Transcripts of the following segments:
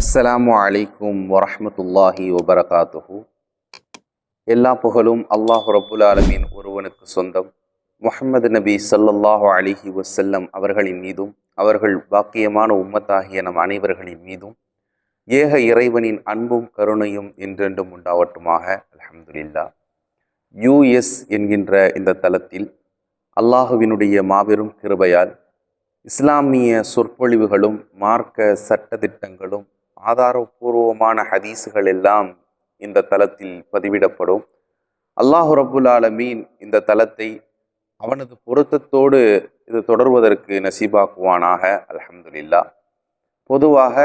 அஸ்ஸலாமு அலைக்கும் வரமத்துல்லாஹி வபரகாத்துஹு. எல்லா புகழும் அல்லாஹ் ரபுல் ஆலமின் ஒருவனுக்கு சொந்தம். முஹம்மது நபி சல்லல்லாஹு அலிஹி வசல்லம் அவர்களின் மீதும் அவர்கள் பாக்கியமான உம்மத்தாகிய நம் அனைவர்களின் மீதும் ஏக இறைவனின் அன்பும் கருணையும் என்றென்றும் உண்டாவட்டுமாக. அலமதுல்லா யூஎஸ் என்கின்ற இந்த தளத்தில் அல்லாஹுவினுடைய மாபெரும் கிருபையால் இஸ்லாமிய சொற்பொழிவுகளும் மார்க்க சட்டத்திட்டங்களும் ஆதாரபூர்வமான ஹதீஸுகள் எல்லாம் இந்த தளத்தில் பதிவிடப்படும். அல்லாஹு ரபுல் ஆலமீன் இந்த தளத்தை அவனது பொருத்தத்தோடு இது தொடர்வதற்கு நசீபாக்குவானாக அலமதுல்லா பொதுவாக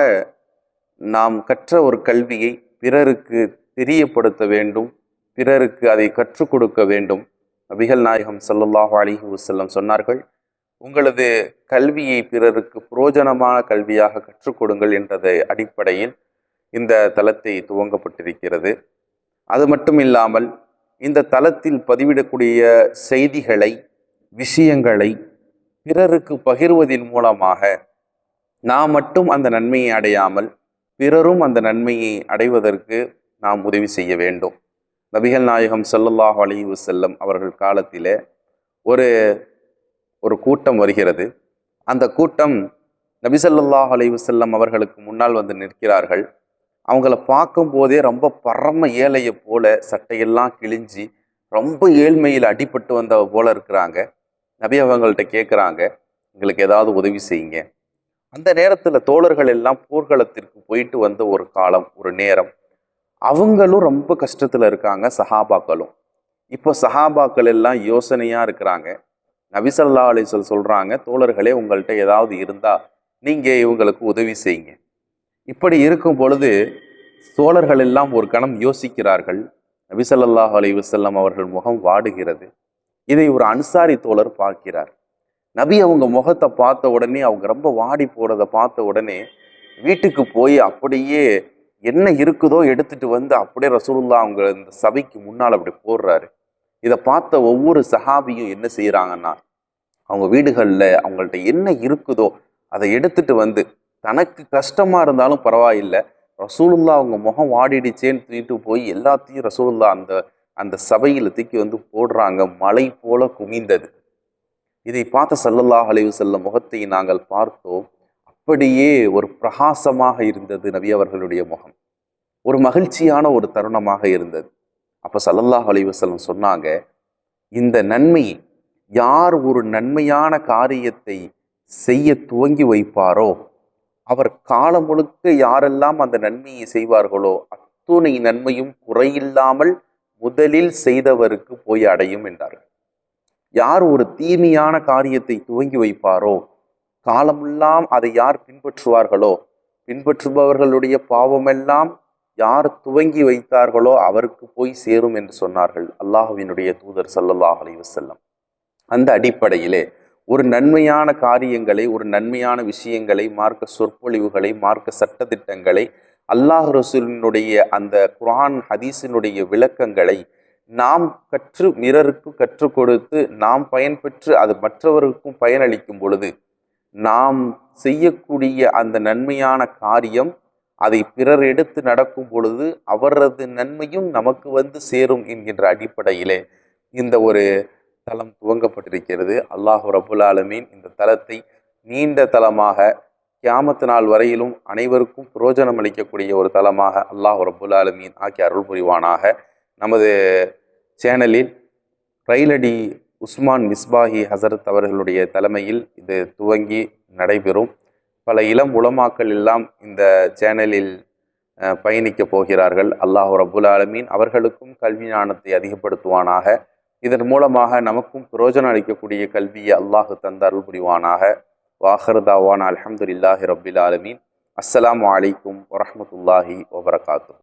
நாம் கற்ற ஒரு கல்வியை பிறருக்கு தெரியப்படுத்த வேண்டும் பிறருக்கு அதை கற்றுக் கொடுக்க வேண்டும். நபிகள் நாயகம் ஸல்லல்லாஹு அலிஹி வசல்லம் சொன்னார்கள் உங்களது கல்வியை பிறருக்கு புரோஜனமான கல்வியாக கற்றுக் கொடுங்கள் என்றதை அடிப்படையில் இந்த தளத்தை துவங்கப்பட்டிருக்கிறது. அது மட்டும் இல்லாமல் இந்த தளத்தில் பதிவிடக்கூடிய செய்திகளை விஷயங்களை பிறருக்கு பகிர்வதன் மூலமாக நாம் மட்டும் அந்த நன்மையை அடையாமல் பிறரும் அந்த நன்மையை அடைவதற்கு நாம் உதவி செய்ய வேண்டும். நபிகள் நாயகம் சல்லல்லாஹ் அலி வசல்லம் அவர்கள் காலத்திலே ஒரு ஒரு கூட்டம் வருகிறது. அந்த கூட்டம் நபிசல்லாஹ் அலைவசல்லம் அவர்களுக்கு முன்னால் வந்து நிற்கிறார்கள். அவங்கள பார்க்கும் போதே ரொம்ப பரம ஏழையை போல சட்டையெல்லாம் கிழிஞ்சி ரொம்ப ஏழ்மையில் அடிபட்டு வந்த போல இருக்கிறாங்க. நபி அவங்கள்ட்ட கேட்குறாங்க எங்களுக்கு ஏதாவது உதவி செய்யுங்க. அந்த நேரத்தில் தோழர்கள் எல்லாம் போர்க்களத்திற்கு போயிட்டு வந்த ஒரு காலம் ஒரு நேரம். அவங்களும் ரொம்ப கஷ்டத்தில் இருக்காங்க சஹாபாக்களும். இப்போ சஹாபாக்கள் எல்லாம் யோசனையாக இருக்கிறாங்க. நபிசல்லா அலிசல் சொல்கிறாங்க தோழர்களே உங்கள்கிட்ட ஏதாவது இருந்தால் நீங்கள் இவங்களுக்கு உதவி செய்யுங்க. இப்படி இருக்கும் பொழுது தோழர்கள் எல்லாம் ஒரு கணம் யோசிக்கிறார்கள். நபிசல்லாஹ் அலி வசல்லம் அவர்கள் முகம் வாடுகிறது. இதை ஒரு அன்சாரி தோழர் பார்க்கிறார். நபி அவங்க முகத்தை பார்த்த உடனே அவங்க ரொம்ப வாடி போகிறத பார்த்த உடனே வீட்டுக்கு போய் அப்படியே என்ன இருக்குதோ எடுத்துட்டு வந்து அப்படியே ரசூலுல்லா அவங்க இந்த சபைக்கு முன்னால் அப்படி போடுறாரு. இதை பார்த்த ஒவ்வொரு சஹாபியும் என்ன செய்கிறாங்கன்னா அவங்க வீடுகளில் அவங்கள்ட்ட என்ன இருக்குதோ அதை எடுத்துட்டு வந்து தனக்கு கஷ்டமாக இருந்தாலும் பரவாயில்லை. ரசூலுல்லா அவங்க முகம் வாடிடுச்சேன்னு தூக்கிட்டு போய் எல்லாத்தையும் ரசூலுல்லா அந்த அந்த சபையில் தூக்கி வந்து போடுறாங்க. மலை போல குமிந்தது. இதை பார்த்த சல்லல்லாஹ் அலைவு செல்ல முகத்தை நாங்கள் பார்த்தோம். அப்படியே ஒரு பிரகாசமாக இருந்தது நபி அவர்களுடைய முகம். ஒரு மகிழ்ச்சியான ஒரு தருணமாக இருந்தது. அப்போ சல்லல்லாஹ் அலைவசல்லம் சொன்னாங்க இந்த நன்மை யார் ஒரு நன்மையான காரியத்தை செய்ய துவங்கி வைப்பாரோ அவர் காலம் முழுக்க யாரெல்லாம் அந்த நன்மையை செய்வார்களோ அத்துணை நன்மையும் குறையில்லாமல் முதலில் செய்தவருக்கு போய் அடையும் என்றார்கள். யார் ஒரு தீமையான காரியத்தை துவங்கி வைப்பாரோ காலமெல்லாம் அதை யார் பின்பற்றுவார்களோ பின்பற்றுபவர்களுடைய பாவமெல்லாம் யார் துவங்கி வைத்தார்களோ அவருக்கு போய் சேரும் என்று சொன்னார்கள் அல்லாஹுவினுடைய தூதர் சல்லல்லாஹ் அலி வசல்லம் அந்த அடிப்படையிலே ஒரு நன்மையான காரியங்களை ஒரு நன்மையான விஷயங்களை மார்க்க சொற்பொழிவுகளை மார்க்க சட்டத்திட்டங்களை அல்லாஹ் ரசூலினுடைய அந்த குரான் ஹதீஸினுடைய விளக்கங்களை நாம் கற்று மிரருக்கு கற்றுக் கொடுத்து நாம் பயன்பெற்று அது மற்றவருக்கும் பயனளிக்கும் பொழுது நாம் செய்யக்கூடிய அந்த நன்மையான காரியம் அதை பிறர் எடுத்து நடக்கும் பொழுது அவரது நன்மையும் நமக்கு வந்து சேரும் என்கின்ற அடிப்படையிலே இந்த ஒரு தளம் துவங்கப்பட்டிருக்கிறது. அல்லாஹு ரபுல் ஆலமீன் இந்த தளத்தை நீண்ட தளமாக கியாமத்து நாள் வரையிலும் அனைவருக்கும் புரோஜனம் அளிக்கக்கூடிய ஒரு தளமாக அல்லாஹு ரபுல் ஆலமீன் ஆக்கி அருள் புரிவானாக. நமது சேனலில் ரயிலடி உஸ்மான் மிஸ்பாஹி ஹசரத் அவர்களுடைய தலைமையில் இது துவங்கி நடைபெறும். பல இளம் உளமாக்கள் எல்லாம் இந்த சேனலில் பயணிக்கப் போகிறார்கள். அல்லாஹு ரபுல் ஆலமீன் அவர்களுக்கும் கல்வி ஞானத்தை அதிகப்படுத்துவானாக. இதன் மூலமாக நமக்கும் பிரயோஜனம் அளிக்கக்கூடிய கல்வியை அல்லாஹு தந்த அருள் புரிவானாக. வாஹர்தாவான் அலமதுல்லாஹி ரபில் ஆலமீன். அஸ்லாம் அலைக்கும் வரமத்துல்லாஹி வபரகாத்து